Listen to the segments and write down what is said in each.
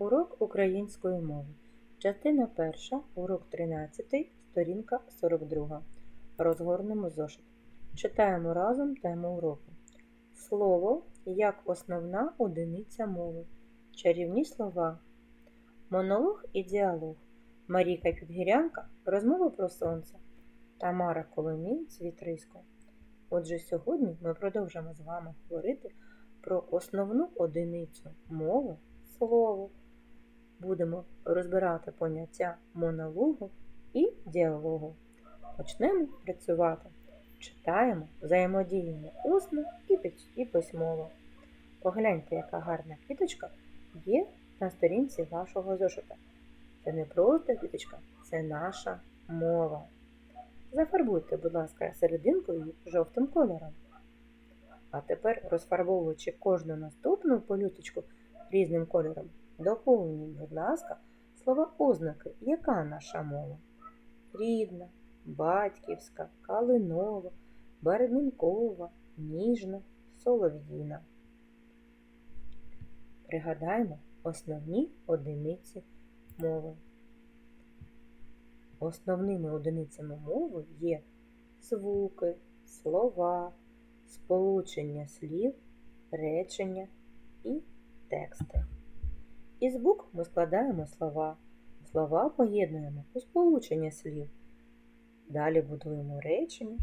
Урок української мови. Частина перша, урок 13, сторінка 42. Розгорнемо зошит. Читаємо разом тему уроку. Слово як основна одиниця мови. Чарівні слова. Монолог і діалог. Марійка Підгірянка розмова про сонце. Тамара Коломій Цвітрисько. Отже, сьогодні ми продовжимо з вами говорити про основну одиницю мови слово. Будемо розбирати поняття монологу і діалогу. Почнемо працювати. Читаємо, взаємодіємо усно і пис- письмово. Погляньте, яка гарна квіточка є на сторінці вашого зошита. Це не просто квіточка, це наша мова. Зафарбуйте, будь ласка, серединку її жовтим кольором. А тепер, розфарбовуючи кожну наступну полюточку різним кольором, доповніть, будь ласка, слова ознаки, яка наша мова? Рідна, батьківська, калинова, барвінкова, ніжна, солов'їна. Пригадаємо основні одиниці мови. Основними одиницями мови є звуки, слова, сполучення слів, речення і тексти. Із букв ми складаємо слова. Слова поєднуємо у сполучення слів. Далі будуємо речення,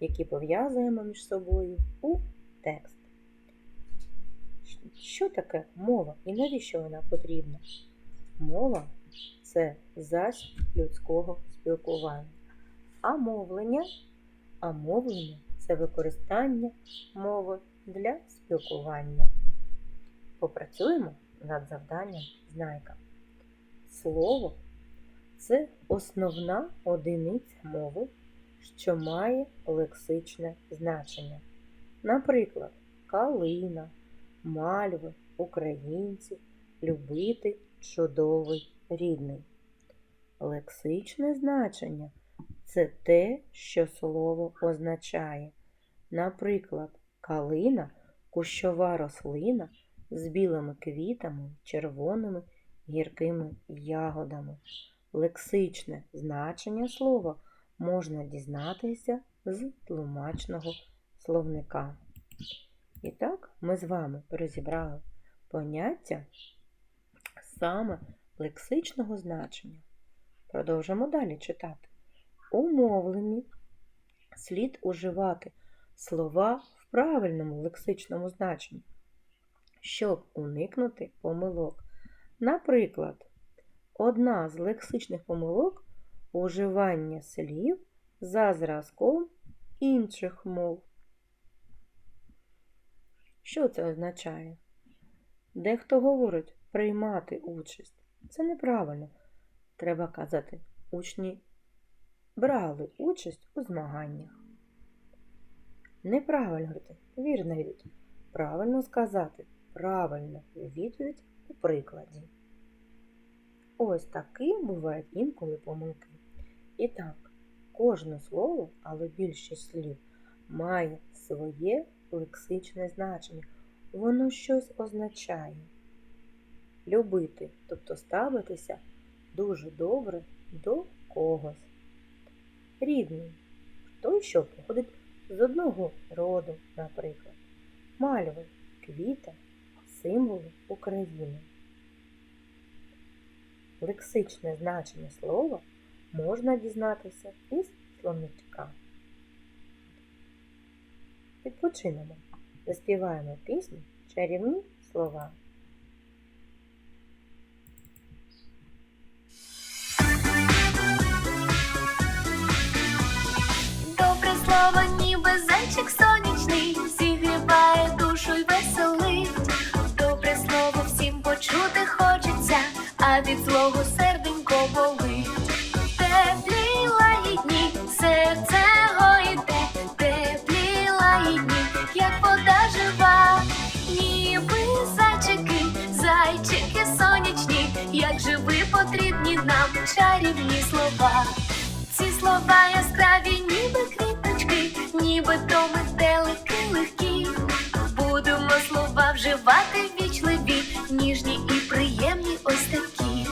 які пов'язуємо між собою у текст. Що таке мова і навіщо вона потрібна? Мова це засіб людського спілкування. А мовлення, а мовлення це використання мови для спілкування. Попрацюємо над завданням знайка. Слово це основна одиниця мови, що має лексичне значення. Наприклад, калина, мальви, українці, любити, чудовий, рідний. Лексичне значення це те, що слово означає. Наприклад, калина кущова рослина з білими квітами, червоними гіркими ягодами. Лексичне значення слова можна дізнатися з тлумачного словника. І так, ми з вами розібрали поняття саме лексичного значення. Продовжимо далі читати. У мовленні слід уживати слова в правильному лексичному значенні, щоб уникнути помилок. Наприклад, одна з лексичних помилок уживання слів за зразком інших мов. Що це означає? Дехто говорить приймати участь. Це неправильно. Треба казати, учні брали участь у змаганнях. Неправильно говорити, вірна відповідь. Правильно сказати, правильно відповідь у прикладі. Ось такі бувають інколи помилки. І так, кожне слово, але більшість слів, має своє лексичне значення. Воно щось означає. Любити, тобто ставитися дуже добре до когось. Рідний той, що походить з одного роду, наприклад. Мальви, квіта, символи України. Лексичне значення слова можна дізнатися із словничка. Відпочинемо. Заспіваємо пісню Чарівні слова. Добре слово, нібито метелики легкі, будемо слова вживати вічливі, ніжні і приємні ось такі.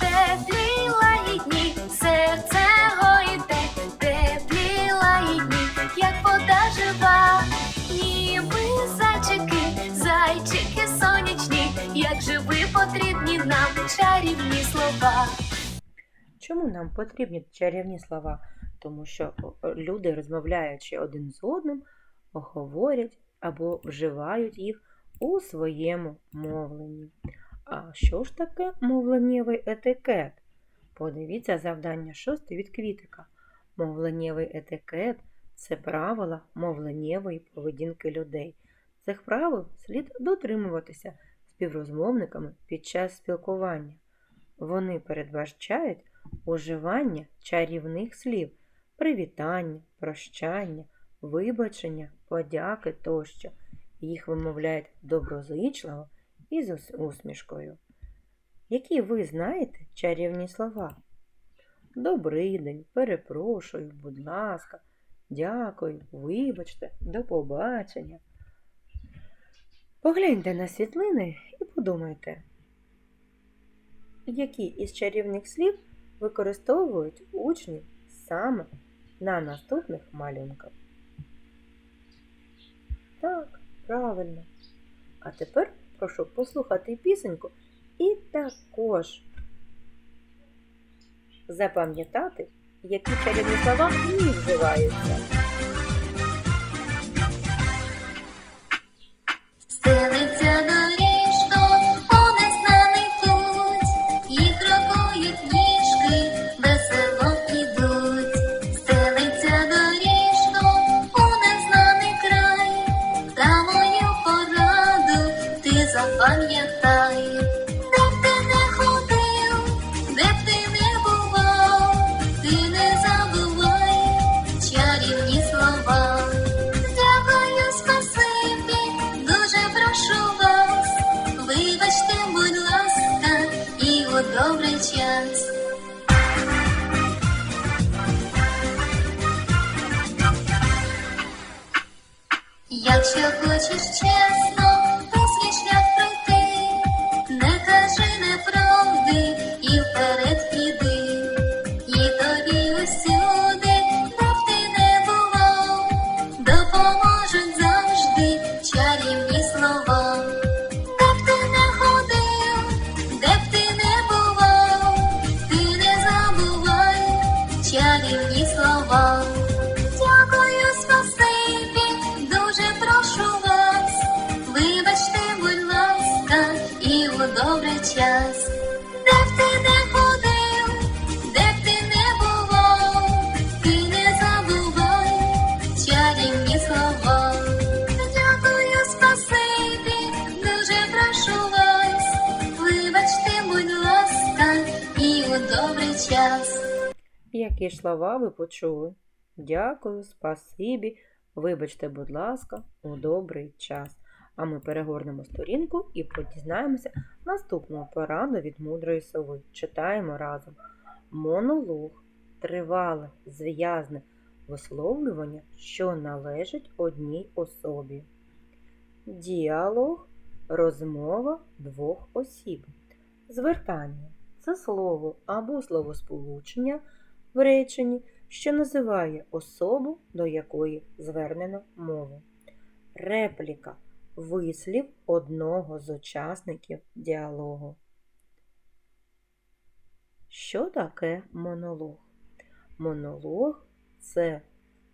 Теплі лагідні, серце гоїте, теплі лагідні, як вода жива, ніби зайчики, зайчики сонячні, як живи потрібні нам чарівні слова. Чому нам потрібні чарівні слова? Тому що люди, розмовляючи один з одним, говорять або вживають їх у своєму мовленні. А що ж таке мовленнєвий етикет? Подивіться завдання шосте від квітика. Мовленнєвий етикет це правила мовленнєвої поведінки людей. Цих правил слід дотримуватися співрозмовниками під час спілкування. Вони передбачають уживання чарівних слів, привітання, прощання, вибачення, подяки тощо. Їх вимовляють доброзичливо і з усмішкою. Які ви знаєте чарівні слова? Добрий день, перепрошую, будь ласка, дякую, вибачте, до побачення. Погляньте на світлини і подумайте, які із чарівних слів використовують учні саме на наступних малюнках. Так, правильно. А тепер прошу послухати пісеньку і також запам'ятати, які чарівні слова в ній вживаються. Якщо хочеш чесно, ти шлях пройти, не кажи неправди і вперед іди, і тобі усюди, де б ти не бував, допоможуть завжди чарівні слова. Де б ти не ходив, де б ти не бував, ти не забувай чарівні Які слова ви почули? Дякую, спасибі, вибачте, будь ласка, у добрий час. А ми перегорнемо сторінку і подізнаємося наступну пораду від мудрої сови. Читаємо разом. Монолог тривале, зв'язне висловлювання, що належить одній особі. Діалог розмова двох осіб. Звертання це слово або словосполучення в реченні, що називає особу, до якої звернено мову. Репліка вислів одного з учасників діалогу. Що таке монолог? Монолог це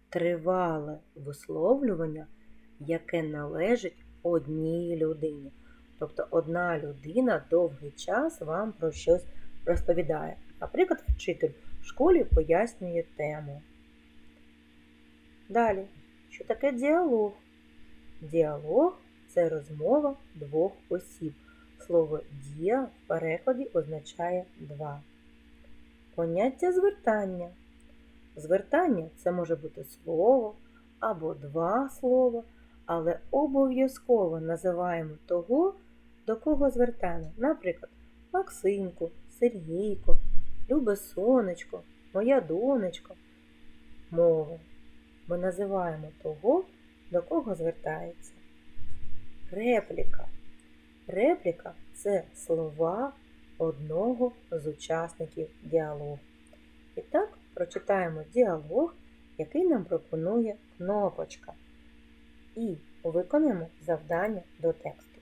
тривале висловлювання, яке належить одній людині. Тобто одна людина довгий час вам про щось розповідає. Наприклад, вчитель в школі пояснює тему. Далі, що таке діалог? Діалог це розмова двох осіб. Слово дія в перекладі означає два. Поняття звертання. Звертання це може бути слово або два слова, але обов'язково називаємо того, до кого звертаємо. Наприклад, Максимку, Сергійко, Любе сонечко, моя донечко. Мова. Ми називаємо того, до кого звертається. Репліка. Репліка це слова одного з учасників діалогу. І так прочитаємо діалог, який нам пропонує кнопочка. І виконаємо завдання до тексту.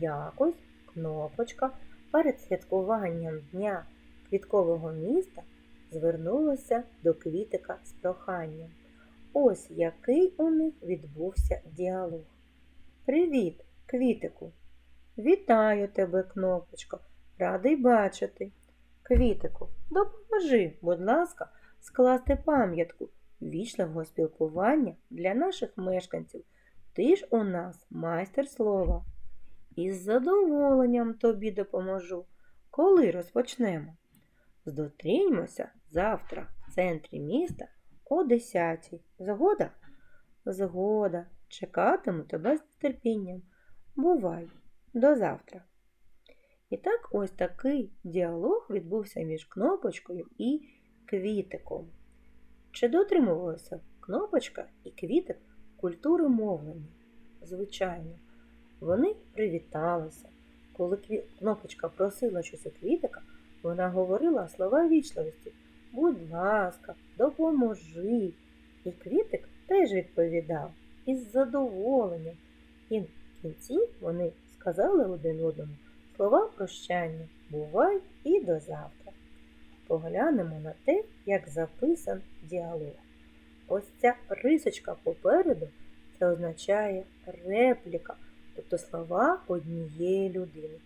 Якось кнопочка перед святкуванням Дня квіткового міста звернулася до квітика з проханням. Ось який у них відбувся діалог. Привіт, квітику! Вітаю тебе, кнопочко, радий бачити. Квітику, допоможи, будь ласка, скласти пам'ятку вічливого спілкування для наших мешканців. Ти ж у нас майстер слова. Із задоволенням тобі допоможу. Коли розпочнемо? Зустрінемося завтра в центрі міста о 10 Згода? Згода. Чекатиму тебе з терпінням. Бувай. До завтра. І так ось такий діалог відбувся між кнопочкою і квітиком. Чи дотримувалася кнопочка і квітик культури мовлення? Звичайно, вони привіталися. Коли кнопочка просила щось у квітика, вона говорила слова вічливості Будь ласка, допоможи. І квітик теж відповідав із задоволенням. І в кінці вони сказали один одному слова прощання Бувай і до завтра. Поглянемо на те, як записан діалог. Ось ця рисочка попереду це означає репліка, тобто слова однієї людини.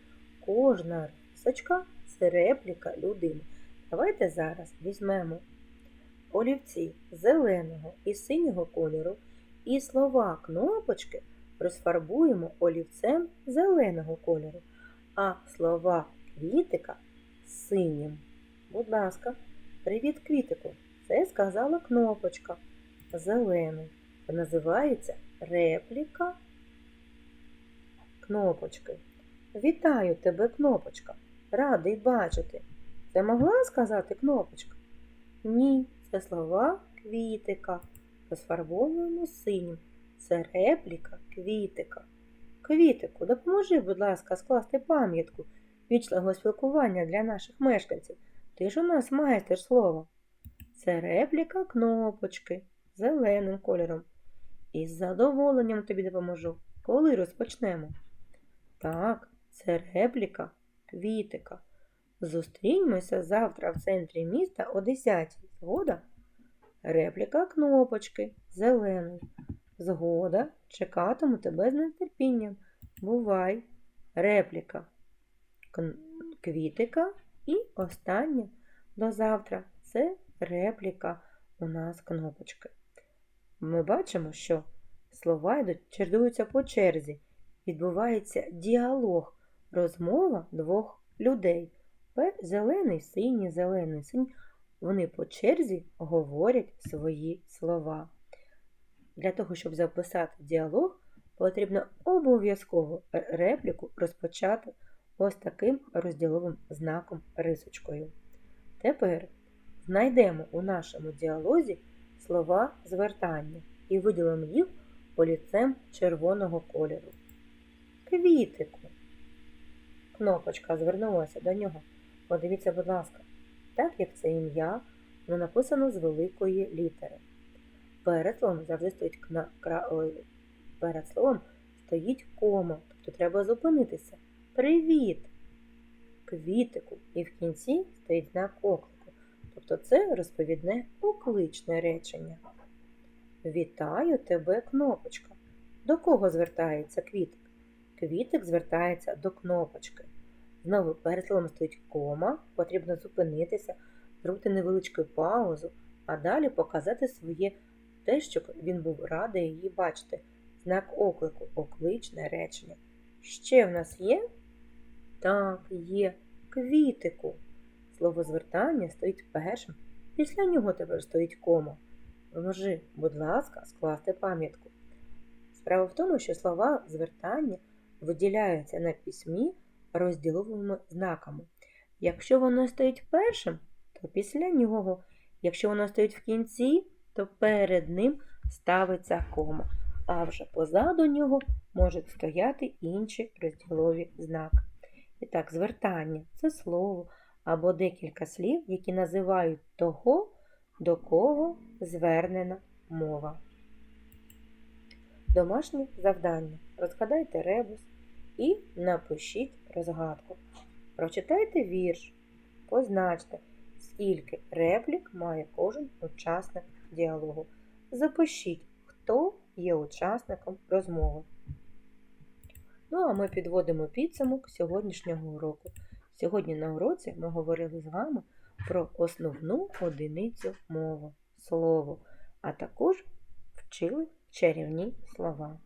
Кожна рисочка це репліка людини. Давайте зараз візьмемо олівці зеленого і синього кольору і слова кнопочки розфарбуємо олівцем зеленого кольору, а слова квітика синім. Будь ласка, привіт квітику. Це сказала кнопочка зелений. Називається репліка кнопочки. Вітаю тебе, кнопочка. Радий бачити. Це могла сказати кнопочка? Ні, це слова квітика. Розфарбовуємо синім. Це репліка квітика. Квітику, допоможи, будь ласка, скласти пам'ятку вічливого спілкування для наших мешканців. Ти ж у нас майстер слова. Це репліка кнопочки зеленим кольором. І з задоволенням тобі допоможу. Коли розпочнемо? Так, це репліка квітика. Зустрінемося завтра в центрі міста о 10 Згода? Репліка кнопочки зелений. Згода, чекатиму тебе з нетерпінням. Бувай. Репліка квітика і остання до завтра. Це репліка у нас кнопочки. Ми бачимо, що слова йдуть, чередуються по черзі. Відбувається діалог, розмова двох людей. Зелений, синій, зелений, синій. Вони по черзі говорять свої слова. Для того, щоб записати діалог, потрібно обов'язково репліку розпочати ось таким розділовим знаком рисочкою. Тепер знайдемо у нашому діалозі слова звертання і виділимо їх олівцем червоного кольору. Квітику. Кнопочка звернулася до нього. Подивіться, будь ласка, так як це ім'я, воно написано з великої літери. Перед словом завжди стоїть кна... кра... ой, перед словом стоїть кома, тобто треба зупинитися. Привіт! Квітику. І в кінці стоїть знак оклику. Тобто це розповідне окличне речення. Вітаю тебе, кнопочка. До кого звертається квітик? Квітик звертається до кнопочки. Знову перед словом стоїть кома, потрібно зупинитися, зробити невеличку паузу, а далі показати своє те, щоб він був радий її бачити. Знак оклику, окличне речення. Ще в нас є? Так, є квітику. Слово звертання стоїть першим, після нього тепер стоїть кома. Поможи, будь ласка, скласти пам'ятку. Справа в тому, що слова звертання виділяються на письмі розділовими знаками. Якщо воно стоїть першим, то після нього. Якщо воно стоїть в кінці, то перед ним ставиться кома, а вже позаду нього можуть стояти інші розділові знаки. І так, звертання це слово або декілька слів, які називають того, до кого звернена мова. Домашнє завдання. Розгадайте ребус і напишіть розгадку. Прочитайте вірш, позначте, скільки реплік має кожен учасник діалогу. Запишіть, хто є учасником розмови. Ну, а ми підводимо підсумок сьогоднішнього уроку. Сьогодні на уроці ми говорили з вами про основну одиницю мови слово, а також вчили чарівні слова.